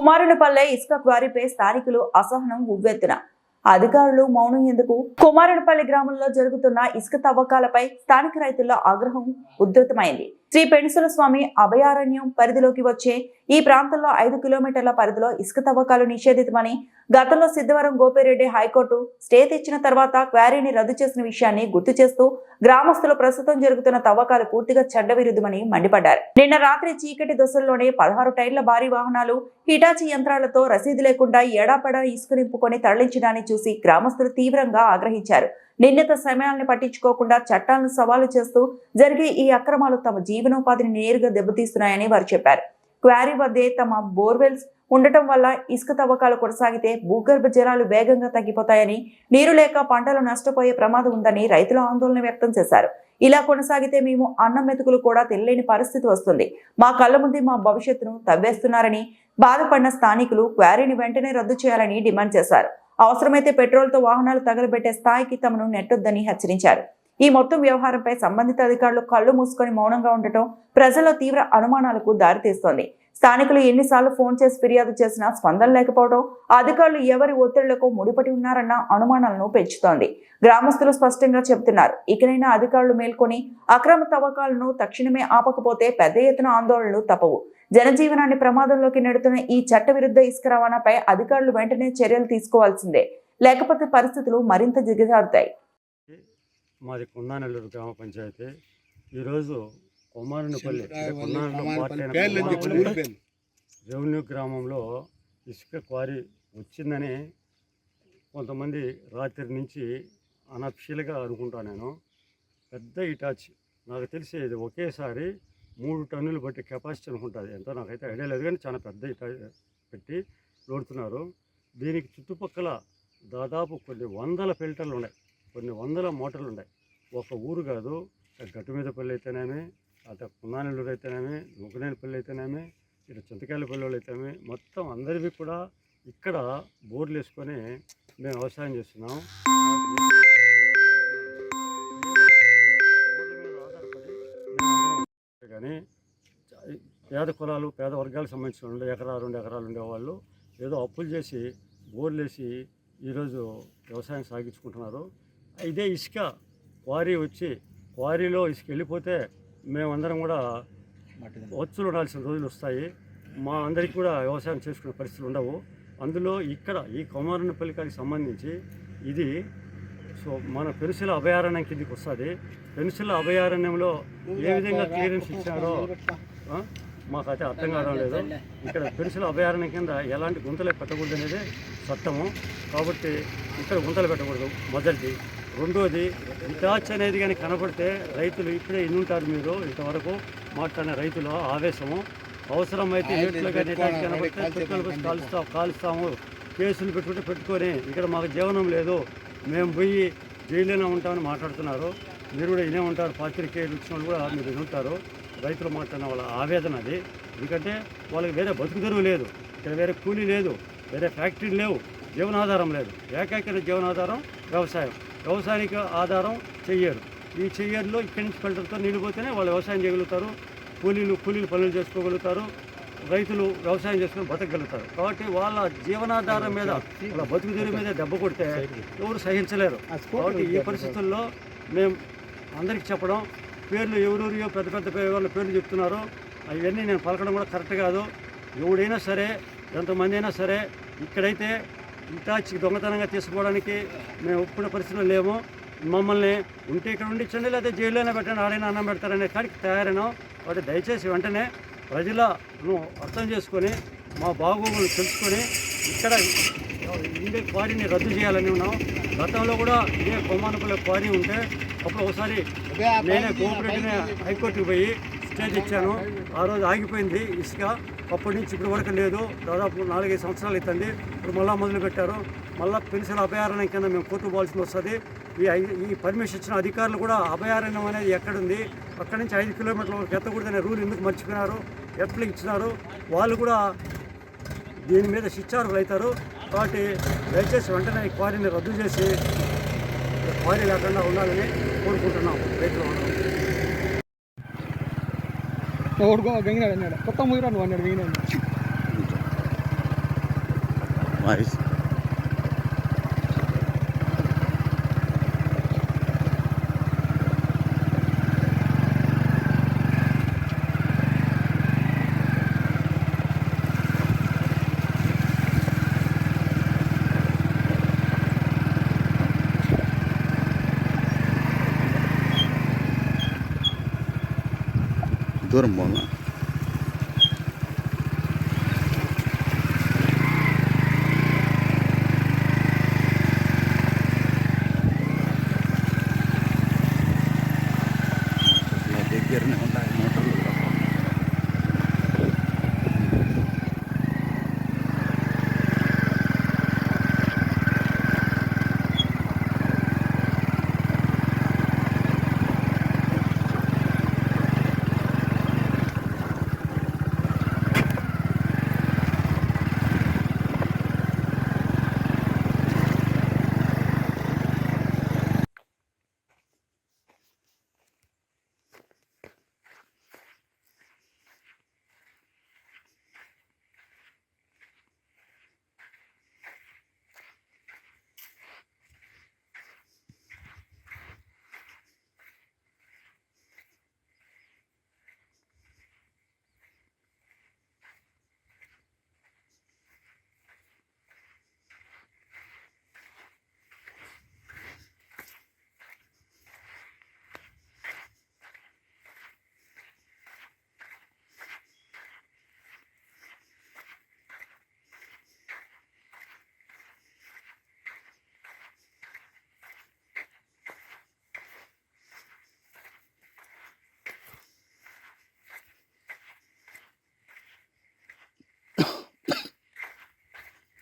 కుమారునిపల్లె ఇసుక క్వారీపై స్థానికులు అసహనం ఉవ్వెత్తున అధికారులు మౌనం ఎందుకు కుమారునిపల్లి గ్రామంలో జరుగుతున్న ఇసుక తవ్వకాలపై స్థానిక రైతుల్లో ఆగ్రహం ఉధృతమైంది. శ్రీ పెణుసుల స్వామి అభయారణ్యం పరిధిలోకి వచ్చే ఈ ప్రాంతంలో ఐదు కిలోమీటర్ల పరిధిలో ఇసుక తవ్వకాలు నిషేధితమని గతంలో సిద్ధవరం గోపిరెడ్డి హైకోర్టు స్టే తెచ్చిన తర్వాత క్వారీని రద్దు చేసిన విషయాన్ని గుర్తు చేస్తూ గ్రామస్తులు ప్రస్తుతం జరుగుతున్న తవ్వకాలు పూర్తిగా చట్టవిరుద్ధమని మండిపడ్డారు. నిన్న రాత్రి చీకటి దశల్లోనే పదహారు టైర్ల భారీ వాహనాలు హిటాచి యంత్రాలతో రసీదు లేకుండా ఏడాపడా ఇసుక నింపుకొని తరలించడాన్ని చూసి గ్రామస్తులు తీవ్రంగా ఆగ్రహించారు. నిర్ణీత సమయాలను పట్టించుకోకుండా చట్టాలను సవాలు చేస్తూ జరిగే ఈ అక్రమాలు తమ జీవనోపాధిని నేరుగా దెబ్బతీస్తున్నాయని వారు చెప్పారు. క్వారీ వద్దే తమ బోర్వెల్స్ ఉండటం వల్ల ఇసుక తవ్వకాలు కొనసాగితే భూగర్భ జలాలు వేగంగా తగ్గిపోతాయని నీరు లేక పంటలు నష్టపోయే ప్రమాదం ఉందని రైతులు ఆందోళన వ్యక్తం చేశారు. ఇలా కొనసాగితే మేము అన్నం మెతుకులు కూడా తెలియని పరిస్థితి వస్తుంది. మా కళ్ళ ముందే మా భవిష్యత్తును తవ్వేస్తున్నారని బాధపడిన స్థానికులు క్వారీని వెంటనే రద్దు చేయాలని డిమాండ్ చేశారు. అవసరమైతే పెట్రోల్తో వాహనాలు తగలబెట్టే స్థాయికి తమను నెట్టొద్దని హెచ్చరించారు. ఈ మొత్తం వ్యవహారంపై సంబంధిత అధికారులు కళ్ళు మూసుకొని మౌనంగా ఉండటం ప్రజల్లో తీవ్ర అనుమానాలకు దారితీస్తోంది. స్థానికులు ఎన్నిసార్లు ఫోన్ చేసి ఫిర్యాదు చేసినా స్పందన లేకపోవడం అధికారులు ఎవరి ఒత్తిళ్ళకు ముడిపడి ఉన్నారన్న అనుమానాలను పెంచుతోంది. గ్రామస్తులు స్పష్టంగా చెబుతున్నారు ఇకనైనా అధికారులు మేల్కొని అక్రమ తవ్వకాలను తక్షణమే ఆపకపోతే పెద్ద ఎత్తున ఆందోళనలు తప్పవు. జనజీవనాన్ని ప్రమాదంలోకి నెడుతున్న ఈ చట్టవిరుద్ధ ఇసుక రవాణాపై అధికారులు వెంటనే చర్యలు తీసుకోవాల్సిందే. లేకపోతే పరిస్థితులు మరింత దిగజారుతాయి మాది కుందానెల్లూరు గ్రామ పంచాయతీ. ఈరోజు కొమ్మారుపల్లి రెవెన్యూ గ్రామంలో ఇసుక క్వారీ వచ్చిందని కొంతమంది రాత్రి నుంచి అనఫిషియల్గా అనుకుంటా నేను. పెద్ద ఇటాచి. నాకు తెలిసి ఇది ఒకేసారి మూడు టన్నులు బట్టి కెపాసిటీ అనుకుంటుంది. ఎంతో నాకైతే ఐడియా లేదు కానీ చాలా పెద్ద ఇటా పెట్టి లోడుతున్నారు. దీనికి చుట్టుపక్కల దాదాపు కొన్ని వందల ఫిల్టర్లు ఉన్నాయి. కొన్ని వందల మోటార్లు ఉన్నాయి. ఒక ఊరు కాదు గట్టు మీద పల్లి అయితేనేమి అటు పున్నానెల్లూరు అయితేనేమి ముగ్గునేనిపల్లి అయితేనేమి ఇటు చింతకాయల వాళ్ళు అయితేనేమి మొత్తం అందరివి కూడా ఇక్కడ బోర్లు వేసుకొని మేము వ్యవసాయం చేస్తున్నాం. కానీ పేద కులాలు పేద వర్గాలకు సంబంధించిన వాళ్ళు ఎకరాలు రెండు ఎకరాలు ఉండేవాళ్ళు ఏదో అప్పులు చేసి బోర్లు వేసి ఈరోజు వ్యవసాయం సాగించుకుంటున్నారు. ఇదే ఇసుక క్వారీ వచ్చి క్వారీలో ఇసుక వెళ్ళిపోతే మేమందరం కూడా వచ్చులు ఉండాల్సిన రోజులు వస్తాయి. మా అందరికీ కూడా వ్యవసాయం చేసుకునే పరిస్థితులు ఉండవు. అందులో ఇక్కడ ఈ కొమారునిపల్లికానికి సంబంధించి ఇది సో మన పెన్సిల్ అభయారణ్యం కిందికి వస్తుంది. పెన్సిల్ అభయారణ్యంలో ఏ విధంగా క్లియరెన్స్ ఇచ్చారో మాకైతే అర్థం కావడం లేదు. ఇక్కడ పెన్సిల్ అభయారణ్యం కింద ఎలాంటి గుంతలు పెట్టకూడదు అనేది చట్టము కాబట్టి ఇక్కడ గుంతలు పెట్టకూడదు మొదటిది. రెండోది ఇటాచ్ అనేది కానీ కనపడితే రైతులు ఇప్పుడే ఇన్నుంటారు మీరు? ఇంతవరకు మాట్లాడిన రైతుల ఆవేశము. అవసరమైతే ఏట్లో కానీ ఇటాచ్ కనపడితే కాలుస్తాం కాలుస్తాము. కేసులు పెట్టుకుంటే పెట్టుకొని. ఇక్కడ మాకు జీవనం లేదు. మేము పోయి జైల్లోనే ఉంటామని మాట్లాడుతున్నారు. మీరు కూడా ఇనే ఉంటారు. పాత్రికేయులు ఇచ్చిన కూడా మీరు వినుంటారు రైతులు మాట్లాడిన వాళ్ళ ఆవేదన అది. ఎందుకంటే వాళ్ళకి వేరే బతుకు తెరువు లేదు. ఇక్కడ వేరే కూలీ లేదు. వేరే ఫ్యాక్టరీ లేవు. జీవనాధారం లేదు. ఏకైక జీవనాధారం వ్యవసాయం. వ్యవసాయానికి ఆధారం చెయ్యరు. ఈ చెయ్యర్లో ఇక్కడి నుంచి ఫిల్టర్తో నీళ్ళు పోతేనే వాళ్ళు వ్యవసాయం చేయగలుగుతారు. కూలీలు కూలీలు పనులు చేసుకోగలుగుతారు. రైతులు వ్యవసాయం చేసుకుని బతకగలుగుతారు. కాబట్టి వాళ్ళ జీవనాధారం మీద వాళ్ళ బతుకు తీరు మీద దెబ్బ కొడితే ఎవరు సహించలేరు. కాబట్టి ఈ పరిస్థితుల్లో మేము అందరికీ చెప్పడం పేర్లు ఎవరెవరియో పెద్ద పెద్ద పే- వాళ్ళ పేర్లు చెప్తున్నారు. అవన్నీ నేను పలకడం కూడా కరెక్ట్ కాదు. ఎవడైనా సరే ఎంతమంది అయినా సరే ఇక్కడైతే ఇటాచి దొంగతనంగా తీసుకోవడానికి మేము ఒప్పుకునే పరిస్థితుల్లో లేము. మమ్మల్ని ఉంటే ఇక్కడ ఉండించండి లేదా జైల్లోనే పెట్టండి ఆడైనా అన్నం పెడతారనే కాడికి తయారైనాం. కాబట్టి దయచేసి వెంటనే ప్రజలను అర్థం చేసుకొని మా బాగోగులు తెలుసుకొని ఇక్కడ ఇండే క్వారీని రద్దు చేయాలని ఉన్నాం. గతంలో కూడా ఇదే కొమ్మానపల్లి క్వారీ ఉంటే అప్పుడు ఒకసారి నేనే కోఆపరేటివ్ హైకోర్టుకి పోయి స్టేజ్ ఇచ్చాను ఆ రోజు ఆగిపోయింది ఇసుక. అప్పటి నుంచి ఇప్పటి వరకు లేదు. దాదాపు నాలుగైదు సంవత్సరాలు అవుతుంది. ఇప్పుడు మళ్ళీ మొదలు పెట్టారు. మళ్ళీ పెన్షన్ అభయారణ్యం కింద మేము కోర్టు పోవాల్సి వస్తుంది. ఈ ఐ- ఈ పర్మిషన్ ఇచ్చిన అధికారులు కూడా అభయారణ్యం అనేది ఎక్కడుంది అక్కడి నుంచి ఐదు కిలోమీటర్ల వరకు ఎత్తకూడదనే రూల్ ఎందుకు మర్చిపోయినారు? ఎట్లా ఇచ్చినారు? వాళ్ళు కూడా దీని మీద శిక్షార్హులు అవుతారు. కాబట్టి దయచేసి వెంటనే ఈ క్వారీని రద్దు చేసి క్వారీ లేకుండా ఉండాలని కోరుకుంటున్నాం. రైతులు ఓడుకో గంగినాడు అన్నాడు. కొత్త ముదిరా నువ్వు అన్నాడు గంగినాడు dɔ de